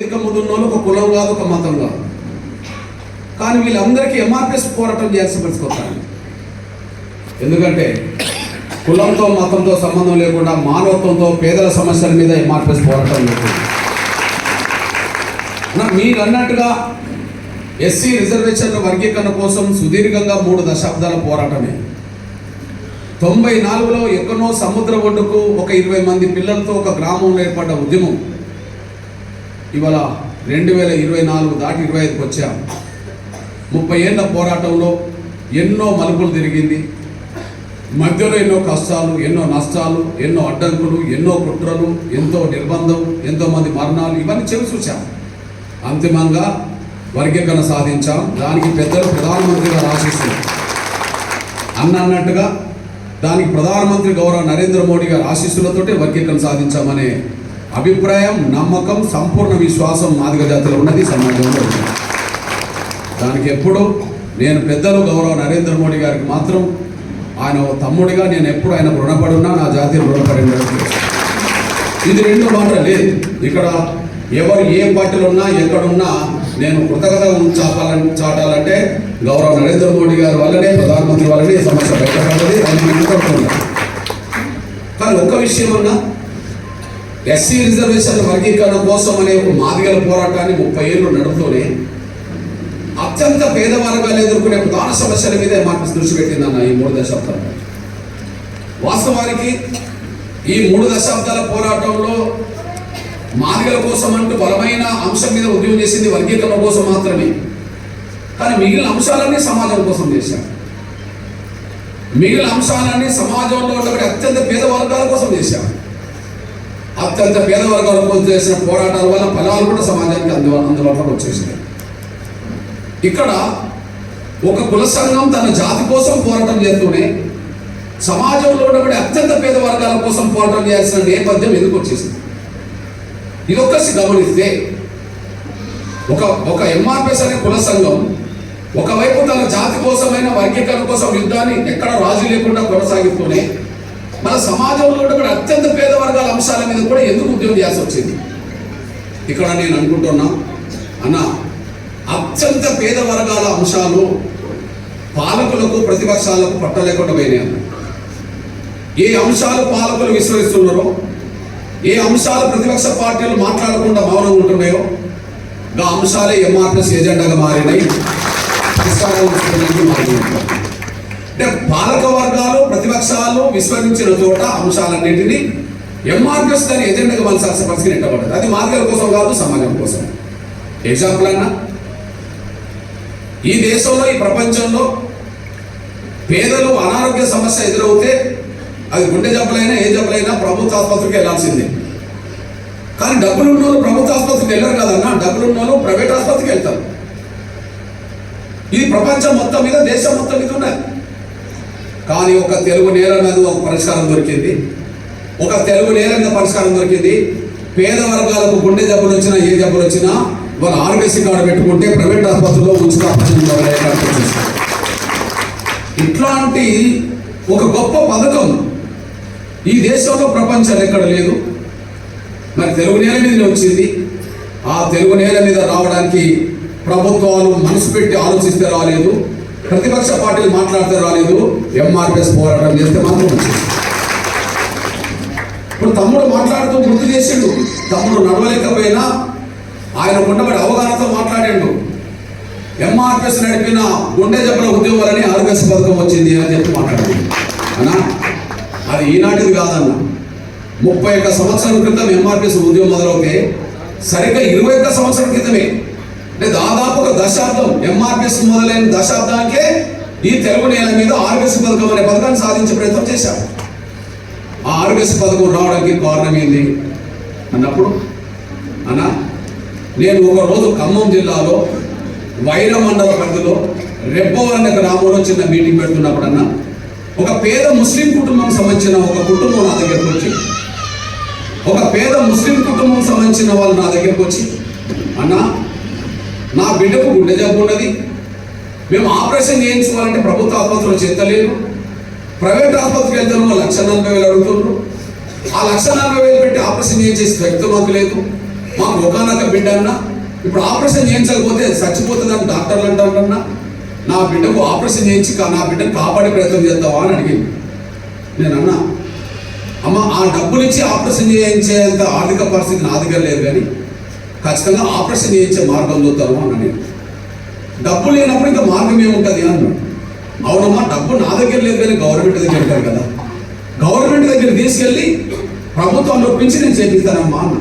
ఇక ముందున్నోళ్ళు ఒక కులం కాదు ఒక మతం కాదు. కానీ వీళ్ళందరికీ ఎంఆర్పిఎస్ పోరాటం చేయాల్సి పరిస్థితి ఎందుకంటే కులంతో మతంతో సంబంధం లేకుండా మానవత్వంతో పేదల సమస్యల మీద ఎంఆర్పిఎస్ పోరాటం జరుగుతుంది నా- మీరు అన్నట్టుగా ఎస్సీ రిజర్వేషన్ల వర్గీకరణ కోసం సుదీర్ఘంగా మూడు దశాబ్దాల పోరాటమే. తొంభై నాలుగులో ఎక్కడో సముద్ర ఒడ్డుకు ఒక ఇరవై మంది పిల్లలతో ఒక గ్రామంలో ఏర్పడ్డ ఉద్యమం. ఇవాళ రెండు వేల ఇరవై నాలుగు దాటి ఇరవై ఐదుకి వచ్చాం. ముప్పై ఏళ్ళ పోరాటంలో ఎన్నో మలుపులు తిరిగింది. మధ్యలో ఎన్నో కష్టాలు ఎన్నో నష్టాలు ఎన్నో అడ్డంకులు ఎన్నో కుట్రలు ఎంతో నిర్బంధం ఎంతోమంది మరణాలు ఇవన్నీ చెవి చూసాం అంతిమంగా వర్గీకరణ సాధించాం. దానికి పెద్దలు ప్రధానమంత్రిగా ఆశిస్తున్నారు అన్న అన్నట్టుగా దానికి ప్రధానమంత్రి గౌరవ నరేంద్ర మోడీ గారు ఆశీస్సులతోటే వర్గీకరణ సాధించామనే అభిప్రాయం నమ్మకం సంపూర్ణ విశ్వాసం మాదిగ జాతిలో ఉన్నది సమాజంలో. ఉంది. దానికి ఎప్పుడు నేను పెద్దలు గౌరవ నరేంద్ర మోడీ గారికి మాత్రం ఆయన తమ్ముడిగా నేను ఎప్పుడు ఆయన రుణపడున్నా నా జాతి రుణపడి ఇది రెండు మాటలు లేదు. ఇక్కడ ఎవరు ఏ పార్టీలు ఉన్నా ఎక్కడున్నా నేను కృతజ్ఞత చాపాలని చాటాలంటే గౌరవ నరేంద్ర మోడీ గారి వల్లనే ప్రధానమంత్రి వల్లనే సమస్య బయటపడ్డది. అది నేను కానీ ఒక్క విషయం అన్నా ఎస్సీ రిజర్వేషన్ వర్గీకరణ కోసం అనే ఒక మాదిగల పోరాటాన్ని ముప్పై ఏళ్ళు నడుపుతూనే అత్యంత పేద వర్గాలు ఎదుర్కొనే ప్రధాన సమస్యల మీద మాకు దృష్టి పెట్టిందన్న ఈ మూడు దశాబ్దాలు. వాస్తవానికి ఈ మూడు దశాబ్దాల పోరాటంలో మాదిగల కోసం అంటూ బలమైన అంశం మీద ఉద్యమం చేసింది వర్గీకరణ కోసం మాత్రమే. కానీ మిగిలిన అంశాలన్నీ సమాజం కోసం చేశారు. మిగిలిన అంశాలన్నీ సమాజంలో ఉన్నటువంటి అత్యంత పేద వర్గాల కోసం చేశారు. అత్యంత పేద వర్గాల కోసం చేసిన పోరాటాల వల్ల ఫలాలు కూడా సమాజానికి అందు అందుబాటులోకి వచ్చేసినాయి. ఇక్కడ ఒక కుల సంఘం తన జాతి కోసం పోరాటం చేస్తూనే సమాజంలో ఉన్నటువంటి అత్యంత పేద వర్గాల కోసం పోరాటం చేయాల్సిన నేపథ్యం ఎందుకు వచ్చేసింది? ఇది ఒక్కసి గమనిస్తే ఒక ఒక ఎంఆర్పిఎస్ అనే కుల సంఘం ఒకవైపు తన జాతి కోసమైన వర్గీకరణ కోసం యుద్ధాన్ని ఎక్కడ రాజు లేకుండా కొనసాగిస్తూనే మన సమాజంలో ఉన్నటువంటి అత్యంత పేద వర్గాల అంశాల మీద కూడా ఎందుకు ఉద్యోగం చేయాల్సి వచ్చింది? ఇక్కడ నేను అనుకుంటున్నా అన్న అత్యంత పేద వర్గాల అంశాలు పాలకులకు ప్రతిపక్షాలకు పట్టలేకుండా పోయినాయి అన్న. ఏ అంశాలు పాలకులు విస్మరిస్తున్నారో ఏ అంశాలు ప్రతిపక్ష పార్టీలు మాట్లాడకుండా మౌనం ఉంటున్నాయో ఆ అంశాలే ఎంఆర్ఎస్ ఎజెండాగా మారినాయి. మారినాయి. అంటే పాలక వర్గాలు ప్రతిపక్షాలు విస్మరించిన చోట అంశాలన్నింటినీ ఎంఆర్ఎస్ దాని ఎజెండాగా మనసాల్సిన పరిస్థితి నిట్టబడ్డది. అది మార్గాల కోసం కాదు సమాజం కోసం. ఎగ్జాంపుల్ అన్నా ఈ దేశంలో ఈ ప్రపంచంలో పేదలు అనారోగ్య సమస్య ఎదురవుతే అది గుండె జబ్బులైనా ఏ జబ్బులైనా ప్రభుత్వ ఆసుపత్రికి వెళ్ళాల్సిందే కానీ డబ్బులు ఉన్నోళ్ళు ప్రభుత్వ ఆసుపత్రికి వెళ్ళరు కదన్నా డబ్బులు ఉన్నోళ్ళు ప్రైవేట్ ఆసుపత్రికి వెళ్తారు. ఇది ప్రపంచం మొత్తం మీద దేశం మొత్తం మీద ఉన్నది. కానీ ఒక తెలుగు నేల మీద ఒక పరిష్కారం దొరికింది. ఒక తెలుగు నేల మీద పరిష్కారం దొరికింది. పేద వర్గాలకు గుండె దెబ్బలు వచ్చినా ఏ దెబ్బలు వచ్చినా వాళ్ళు ఆర్బీసీ కార్డు పెట్టుకుంటే ప్రైవేట్ ఆసుపత్రిలో ఉచిత ఇట్లాంటి ఒక గొప్ప పథకం ఈ దేశంలో ప్రపంచం ఎక్కడ లేదు. మరి తెలుగు నేల మీద వచ్చింది. ఆ తెలుగు నేల మీద రావడానికి ప్రభుత్వాలు మనసు పెట్టి ఆలోచిస్తే రాలేదు. ప్రతిపక్ష పార్టీలు మాట్లాడితే రాలేదు. ఎంఆర్పిఎస్ పోరాటం చేస్తే మాత్రం వచ్చింది ఇప్పుడు తమ్ముడు మాట్లాడుతూ గుర్తు చేసిండు. తమ్ముడు నడవలేకపోయినా ఆయన ఉండబడి అవగాహనతో మాట్లాడాడు. ఎంఆర్పిఎస్ నడిపిన గుండె జబ్బుల ఉద్యోగాలని ఆరోగ్యశ్రీ పథకం వచ్చింది అని చెప్పి మాట్లాడింది అన్నా అది ఈనాటిది కాదన్న. ముప్పై ఒక్క సంవత్సరాల క్రితం ఎంఆర్పిఎస్ ఉద్యోగం మొదలవుతే సరిగ్గా ఇరవై ఒక్క సంవత్సరాల క్రితమే అంటే దాదాపు ఒక దశాబ్దం ఎంఆర్పిఎస్ మొదలైన దశాబ్దానికే ఈ తెలుగు నేల మీద ఆరోగ్యశ్రీ పథకం అనే పథకాన్ని సాధించే ప్రయత్నం చేశాం ఆ ఆర్బిఎస్ పథకం రావడానికి కారణం ఏంది? అన్నప్పుడు అన్నా నేను ఒక రోజు ఖమ్మం జిల్లాలో వైర మండల పరిధిలో రెబ్బవరం అనే గ్రామంలో చిన్న మీటింగ్ పెడుతున్నప్పుడు అన్న ఒక పేద ముస్లిం కుటుంబం సంబంధించిన ఒక కుటుంబం నా దగ్గరకు వచ్చి ఒక పేద ముస్లిం కుటుంబం సంబంధించిన వాళ్ళు నా దగ్గరకు వచ్చి అన్నా నా బిడ్డకు గుండె జబ్బు ఉన్నది. మేము ఆపరేషన్ చేయించుకోవాలంటే ప్రభుత్వ ఆసుపత్రిలో చేస్తలేదు ప్రైవేట్ ఆసుపత్రికి వెళ్తాను లక్ష నలభై వేలు అడుగుతున్నారు ఆ లక్ష నలభై వేలు పెట్టి ఆపరేషన్ చేయించేసి వ్యక్తి మాకు లేదు మాకు ఒకనొక బిడ్డ అన్న. ఇప్పుడు ఆపరేషన్ చేయించకపోతే చచ్చిపోతుందని డాక్టర్లు అంటారన్నా. నా బిడ్డకు ఆపరేషన్ చేయించి నా బిడ్డను కాపాడే ప్రయత్నం చేద్దామా అని అడిగింది. నేను అన్నా అమ్మ ఆ డబ్బులు ఇచ్చి ఆపరేషన్ చేయించేంత ఆర్థిక పరిస్థితి నా దగ్గర లేదు కానీ ఖచ్చితంగా ఆపరేషన్ చేయించే మార్గం చూద్దాము అన్న నేను. డబ్బు లేనప్పుడు ఇంకా మార్గం ఏముంటుంది అన్నాడు అవునమ్మా డబ్బు నా దగ్గర లేదు కానీ గవర్నమెంట్ దగ్గర ఉంటారు కదా. గవర్నమెంట్ దగ్గర తీసుకెళ్ళి ప్రభుత్వం ఒప్పించి నేను చేపిస్తానమ్మా అన్న.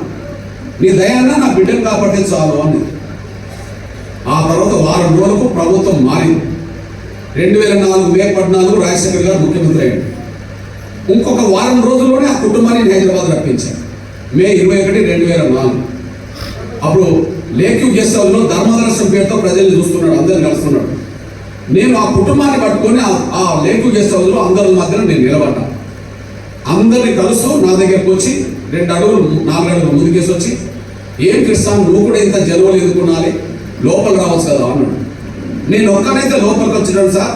నీ దయాన్న నా బిడ్డను కాపాడితే చాలు అని ఆ తర్వాత వారం రోజులకు ప్రభుత్వం మారింది రెండు వేల నాలుగు మే పద్నాలుగు రాజశేఖర్ గారు ముఖ్యమంత్రి అయ్యాడు ఇంకొక వారం రోజుల్లోనే ఆ కుటుంబాన్ని హైదరాబాద్ రప్పించారు. మే ఇరవై ఒకటి రెండు వేల నాలుగు. అప్పుడు లేక్యూ గెస్ట్ హౌస్లో ధర్మదర్శనం పేరుతో ప్రజల్ని చూస్తున్నాడు అందరిని కలుస్తున్నాడు నేను ఆ కుటుంబాన్ని పట్టుకొని ఆ- లేక్యూ గెస్ట్ హౌస్లో అందరి మధ్యన నేను నిలబడ్డా. అందరిని కలుస్తూ నా దగ్గరకు వచ్చి రెండు అడుగులు నాలుగు అడుగులు ముందుకేసి వచ్చి ఏం కృష్ణ నువ్వు కూడా ఇంత జలువలు ఎదుర్కొనాలి? లోపల రావచ్చు కదా అన్నాడు. నేను ఒక్కనైతే లోపలికి వచ్చినాను సార్.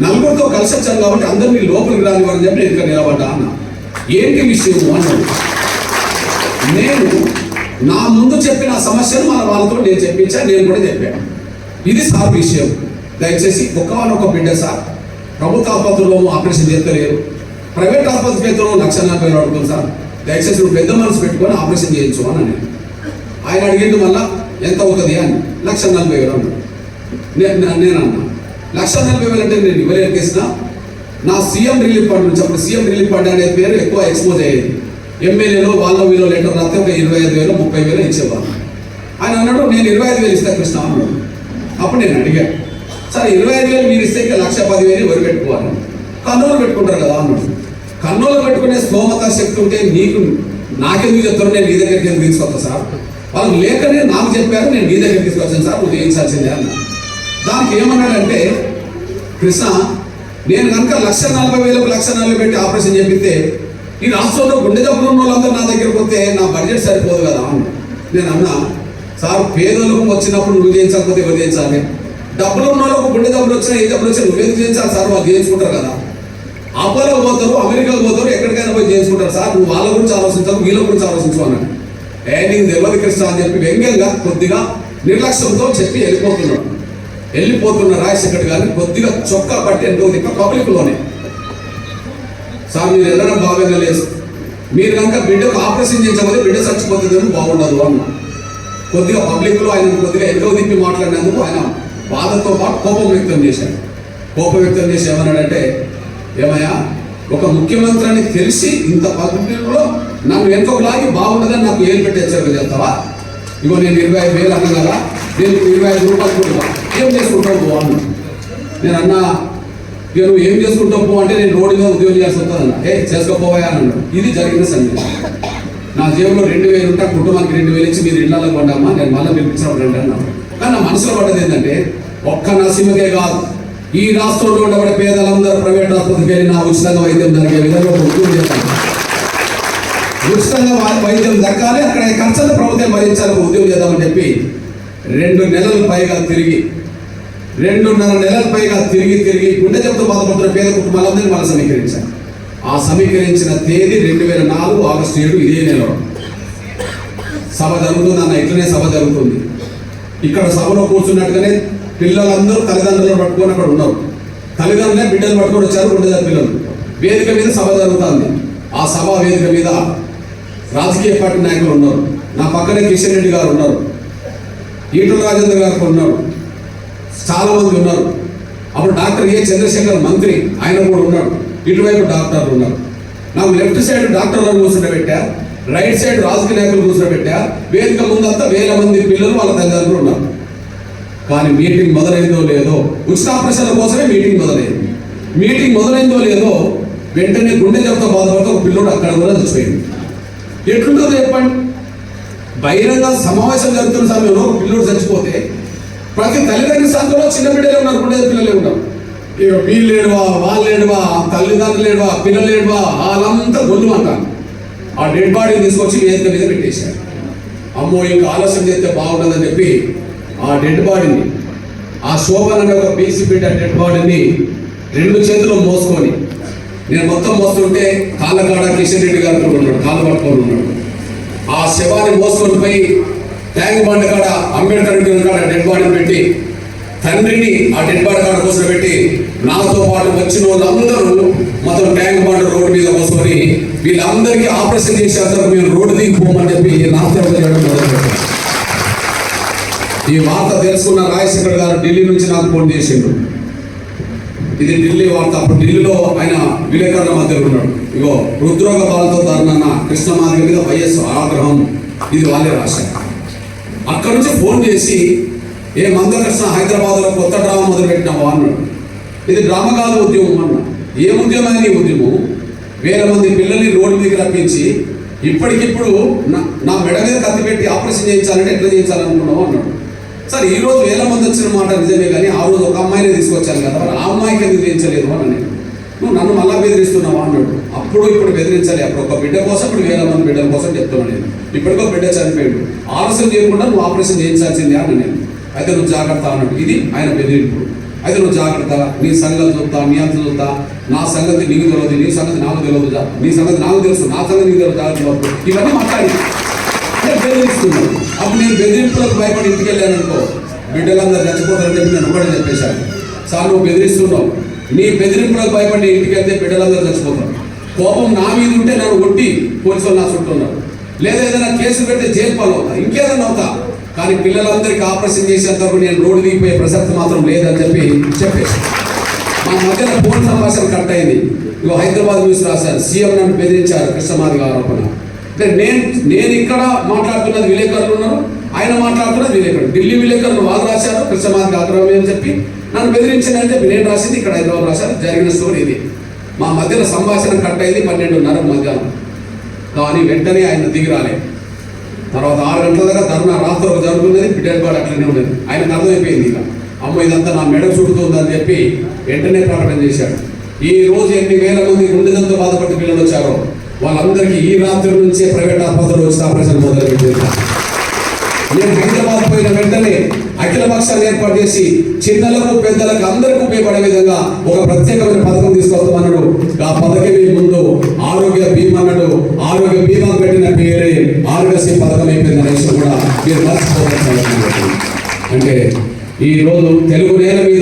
నలుగురితో కలిసి వచ్చాను కాబట్టి అందరినీ లోపలికి రానివ్వని చెప్పి నేను ఇక్కడ నిలబడ్డా అన్న. ఏంటి విషయం అన్నాడు. నేను నా ముందు చెప్పిన సమస్యను మన వాళ్ళతో నేను చెప్పించా నేను కూడా చెప్పాను ఇది సార్ విషయం. దయచేసి ఒక్కవానొక బిడ్డ సార్ ప్రభుత్వ ఆసుపత్రిలో ఆపరేషన్ చేస్తలేరు. ప్రైవేట్ ఆసుపత్రికి అయితే లక్ష నలభై వేలు అడుగుతుంది సార్. దయచేసి నువ్వు పెద్ద మనసు పెట్టుకొని ఆపరేషన్ చేయించు అని నేను ఆయన అడిగిండు మళ్ళా ఎంత అవుతుంది అని? లక్ష నలభై వేలు అన్నాడు. నేను అన్నా లక్ష నలభై వేలు అంటే నేను ఇవ్వలేకేసిన నా సీఎం రిలీఫ్ ఫండ్ నుంచి అప్పుడు సీఎం రిలీఫ్ ఫండ్ అనే పేరు ఎక్కువ ఎక్స్పోజ్ అయ్యేది. ఎమ్మెల్యేలో వాళ్ళ వీళ్ళు లెటర్ రాస్తే ఒక ఇరవై ఐదు వేలు ముప్పై వేలు ఇచ్చేవాళ్ళు ఆయన అన్నాడు నేను ఇరవై ఐదు వేలు ఇస్తాను కృష్ణ అన్నాడు అప్పుడు నేను అడిగాను సరే ఇరవై ఐదు వేలు మీరు ఇస్తే ఇంకా లక్ష పది వేలు ఎవరు పెట్టుకోవాలి? కన్నులు పెట్టుకుంటారు కదా అన్నాడు. కన్నులు పెట్టుకునే స్తోమత శక్తి ఉంటే నీకు నాకెందుకు చెప్తారు? నేను నీ దగ్గరికి ఎందుకు తీసుకొస్తా సార్? వాళ్ళు లేకనే నాకు చెప్పారు నేను నీ దగ్గరికి తీసుకొచ్చాను సార్ నువ్వు చేయించాల్సిందే అన్న దానికి ఏమన్నాడంటే కృష్ణ నేను కనుక లక్ష నలభై వేలకు లక్ష నలభై పెట్టి ఆపరేషన్ చేపిస్తే ఈ రాష్ట్రంలో గుండె జబ్బులు ఉన్న వాళ్ళందరూ నా దగ్గరికి వస్తే నా బడ్జెట్ సరిపోదు కదా అన్న నేను అన్నా సార్ పేదలకు వచ్చినప్పుడు నువ్వు చేయించకపోతే ఎవరు చేయించాలి? డబ్బులు ఉన్న వాళ్ళకు గుండె జబ్బులు వచ్చినా ఏ జబ్బులు వచ్చినా నువ్వెందుకు చేయించాలి సార్ వాళ్ళు చేయించుకుంటారు కదా. అపోలో పోతారు అమెరికాకు పోతారు ఎక్కడికైనా పోయి చేయించుకుంటారు సార్ నువ్వు వాళ్ళ గురించి ఆలోచించావు వీళ్ళ గురించి ఆలోచించు అన్నాడు. ఏ నీకు తెలియదు కృష్ణ అని చెప్పి వ్యంగ్యంగా కొద్దిగా నిర్లక్ష్యంతో చెప్పి వెళ్ళిపోతున్నాడు. వెళ్ళిపోతున్న రాజశేఖర్ గారిని కొద్దిగా చొక్కా పట్టి ఎంతో దిక్క పబ్లిక్లోనే సార్ మీరు వెళ్ళడం బాగా లేదు. మీరు కనుక బిడ్డకు ఆపరేషన్ చేయించకపోతే బిడ్డ చచ్చిపోతుందని బాగుండదు అన్న. కొద్దిగా పబ్లిక్లో ఆయన కొద్దిగా ఎంతో తిప్పి మాట్లాడినందుకు ఆయన బాధతో పాటు కోపం వ్యక్తం చేశాడు కోపం వ్యక్తం చేసి ఏమన్నాడంటే ఏమయ్యా ఒక ముఖ్యమంత్రి అని తెలిసి ఇంత పబ్లిక్లో నన్ను ఎంతో లాగి బాగుండదని నాకు ఏం పెట్టి హెచ్చరిక చేస్తావా? ఇగో నేను ఇరవై ఐదు వేలు అన్నా కదా నేను ఇరవై ఐదు రూపాయలు ఏం చేసుకుంటావు అన్న? నేను అన్నా ఇక నువ్వు ఏం చేసుకుంటావు పో అంటే నేను రోడ్డు మీద ఉద్యోగం చేయాల్సి ఏ చేసుకోపోయా అన్నాడు. ఇది జరిగిన సన్నిధి నా జీవంలో రెండు వేలు ఉంటా కుటుంబానికి రెండు వేలు ఇచ్చి మీరు ఇళ్ళలో పడ్డామా నేను మళ్ళీ పిలిపించినప్పుడు రండి అన్నాను కానీ నా మనసులో పడ్డది ఏంటంటే ఒక్క నరసింహకే కాదు. ఈ రాష్ట్రంలో ఉండబడే పేదలందరూ ప్రైవేట్ ఆసుపత్రికి వెళ్ళి నా ఉచితంగా వైద్యం జరిగే విధంగా ఉద్యోగం చేస్తాను ఉచితంగా వైద్యం దక్కాలి అక్కడ ఖర్చులు ప్రభుత్వం భరించాలి ఉద్యోగం చేద్దామని చెప్పి రెండు నెలలు పైగా తిరిగి రెండున్నర నెలల పైగా తిరిగి తిరిగి గుండె జబ్బుతో బాధపడుతున్న పేద కుటుంబాలందరినీ మనం సమీకరించాను ఆ సమీకరించిన తేదీ రెండు వేల నాలుగు ఆగస్టు ఏడు ఇదే నెలలో సభ జరుగుతుంది అన్న ఇట్లనే సభ జరుగుతుంది. ఇక్కడ సభలో కూర్చున్నట్టుగానే పిల్లలందరూ తల్లిదండ్రులను పట్టుకొని అక్కడ ఉన్నారు. తల్లిదండ్రులే బిడ్డలు పట్టుకొని వచ్చారు గుండె పిల్లలు. వేదిక మీద సభ జరుగుతుంది. ఆ సభ వేదిక మీద రాజకీయ పార్టీ నాయకులు ఉన్నారు. నా పక్కనే కిషన్ రెడ్డి గారు ఉన్నారు. ఈటల రాజేంద్ర గారు ఉన్నారు. చాలా మంది ఉన్నారు. అప్పుడు డాక్టర్ ఏ చంద్రశేఖర్ మంత్రి ఆయన కూడా ఉన్నాడు. ఇటువైపు డాక్టర్లు ఉన్నారు. నాకు లెఫ్ట్ సైడ్ డాక్టర్లను కూర్చోబెట్టా రైట్ సైడ్ రాజకీయ నాయకులు కూర్చోబెట్టా వేదిక ముందంతా వేల మంది పిల్లలు వాళ్ళ తల్లిదండ్రులు ఉన్నారు. కానీ మీటింగ్ మొదలైందో లేదో ఉచిత ఆపరేషన్ల కోసమే మీటింగ్ మొదలైంది. మీటింగ్ మొదలైందో లేదో వెంటనే గుండె జబ్బుతో బాధపడితే ఒక పిల్లోడు అక్కడ కూడా చచ్చిపోయింది. ఎట్లుంటుందో చెప్పండి. బహిరంగ సమావేశం జరుగుతున్న సమయంలో ఒక పిల్లోడు చచ్చిపోతే ప్రతి తల్లిదండ్రుల సంతలో చిన్న బిడ్డలే ఉన్నారు గుండె పిల్లలే ఉన్నారు. ఇక వీళ్ళు లేడువా వాళ్ళు లేడువా తల్లిదండ్రులు లేడువా పిల్లలు లేడువా వాళ్ళంతా గొల్లు అంటారు ఆ డెడ్ బాడీని తీసుకొచ్చి వేదిక మీద పెట్టేశారు. అమ్మో ఇంకా ఆలస్యం చేస్తే బాగుంటుందని చెప్పి ఆ డెడ్ బాడీని ఆ శోభన ఒక బీసీ బిడ్డ డెడ్ బాడీని రెండు చేతులు మోసుకొని నేను మొత్తం మోస్తుంటే కాళ్ళకాడ కిషన్ రెడ్డి గారు కూడా ఉన్నాడు కాళ్ళు పట్టుకొని ఉన్నాడు. ఆ శవాన్ని మోసుకొని పోయి ట్యాంక్ బండ్ కాడ అంబేద్కర్ విగ్రహం కాడ డెడ్ బాడీని పెట్టి తండ్రిని ఆ డెడ్ బాడీ కాడ పెట్టి నాతో పాటు వచ్చిన వాళ్ళందరూ మొత్తం ట్యాంక్ బండ్ రోడ్డు మీద కోసుకొని వీళ్ళందరికీ ఆపరేషన్ చేసే చేసేందుకు మేము రోడ్డు దిగిపోమని చెప్పి నాతో చేయడం ఈ వార్త తెలుసుకున్న రాజశేఖర్ గారు ఢిల్లీ నుంచి నాకు ఫోన్ చేసిండు. ఇది ఢిల్లీ వార్త. అప్పుడు ఢిల్లీలో ఆయన విలేకరుల మధ్యలో ఉన్నాడు. ఇగో హృద్రోగ బాలతో దారుణన్న కృష్ణమాదిగ మీద వైఎస్ ఆగ్రహం. ఇది వాళ్ళే రాశారు. అక్కడ నుంచి ఫోన్ చేసి ఏ మందకృష్ణ హైదరాబాద్లో కొత్త డ్రామా మొదలుపెట్టినావా? అన్నాడు. ఇది డ్రామా కాదు ఉద్యమం అన్న. ఏ ఉద్యమం ఈ ఉద్యమం? వేల మంది పిల్లల్ని రోడ్డు మీద రప్పించి ఇప్పటికిప్పుడు నా నా మెడ మీద కత్తి పెట్టి ఆపరేషన్ చేయించాలంటే ఎట్లా చేయించాలనుకున్నావు? అన్నాడు. సార్ ఈ రోజు వేల మంది వచ్చిన మాట నిజమే కానీ ఆ రోజు ఒక అమ్మాయిని తీసుకొచ్చాను కదా మరి ఆ అమ్మాయికి ఎందుకు చేయించలేదు? అని నేను. నువ్వు నన్ను మళ్ళా బెదిరిస్తున్నావా? అన్నాడు. అప్పుడు ఇప్పుడు బెదిరించాలి. అప్పుడు ఒక బిడ్డ కోసం ఇప్పుడు వేల మంది బిడ్డల కోసం చెప్తాను నేను. ఇప్పటికో బిడ్డ చనిపోయాడు. ఆలస్యం చేయకుండా నువ్వు ఆపరేషన్ చేయించాల్సిందే అని నేను. అయితే నువ్వు జాగ్రత్త అన్నాడు. ఇది ఆయన బెదిరింపు. అయితే నువ్వు జాగ్రత్త. నీ సంగతి చూస్తా నీ అంత చూస్తా. నా సంగతి నీకు తెలియదు నీ సంగతి నాకు తెలియదు నీ సంగతి నాకు తెలుసు నా సంగతి నీకు తెలియదు జాగ్రత్త ఇవన్నీ మాట్లాడి. బెదిరిస్తున్నాను అప్పుడు నేను బెదిరింపులకు భయపడి ఇంటికి వెళ్ళాను అనుకో. బిడ్డలందరూ చచ్చిపోతారని చెప్పి నేను ఒకటే చెప్పేశాను. సార్ నువ్వు బెదిరిస్తున్నావు. నీ బెదిరింపులకు భయపడి ఇంటికి వెళ్తే బిడ్డలందరూ చచ్చిపోతారు. కోపం నా మీద ఉంటే నన్ను కొట్టి పోలీసు నా చుట్టూ ఉన్నారు. లేదా ఏదైనా కేసు పెడితే జైలు పాలవుతా ఇంకేదైనా అవుతా. కానీ పిల్లలందరికీ ఆపరేషన్ చేసేంత నేను రోడ్డు దిగిపోయే ప్రసక్తి మాత్రం లేదని చెప్పి చెప్పేసి మా మధ్యన ఫోన్ సంభాషణ కట్ అయింది. ఇగో హైదరాబాద్ న్యూస్ రాశారు. సీఎం నన్ను బెదిరించారు. కృష్ణమాదిగ ఆరోపణ. అంటే నేను నేను ఇక్కడ మాట్లాడుతున్నది విలేకరులు ఉన్నారు. ఆయన మాట్లాడుతున్నది విలేకరులు. ఢిల్లీ విలేకరులు వాళ్ళు రాశారు. కృష్ణమాదిగ ఆగ్రహం అని చెప్పి నన్ను బెదిరించిందని చెప్పి నేను రాసింది ఇక్కడ హైదరాబాద్ రాశారు. జరిగిన స్టోరీ ఇది. మా మధ్యన సంభాషణ కట్ అయింది పన్నెండున్నర మధ్యాహ్నం. కానీ వెంటనే ఆయన దిగి రాలే. తర్వాత ఆరు గంటల దగ్గర ధర్నా రాత్రి ఒక జరుగుతున్నది బిడ్డలు కూడా అట్లనే ఉన్నది. ఆయనకు అర్థమైపోయింది ఇక. అమ్మ ఇదంతా నా మెడ చుడుతుందని చెప్పి వెంటనే ప్రకటన చేశాడు. ఈ రోజు ఎన్ని వేల మంది గుండెదంతో బాధపడిన పిల్లలు వచ్చారో వాళ్ళందరికీ ఈ రాత్రి నుంచే ప్రైవేట్ ఆసుపత్రులు వచ్చి ఆపరేషన్ మొదలు పెట్టారు నేను హైదరాబాద్ పోయిన వెంటనే అఖిల పక్షాలు ఏర్పాటు చేసి చిన్నలకు పెద్దలకు అందరికీ ఉపయోగపడే విధంగా ఒక ప్రత్యేకమైన పథకం తీసుకొస్తామన్నాడు. ఆ పథకం ముందు ఆరోగ్య బీమా అన్నాడు. ఆరోగ్య బీమా పెట్టిన పేరే ఆరోగ్యశ్రీ పథకం అయిపోయింది అనేసి కూడా మీరు మర్చిపోవాల్సిన అంటే ఈ రోజు తెలుగు నేల మీద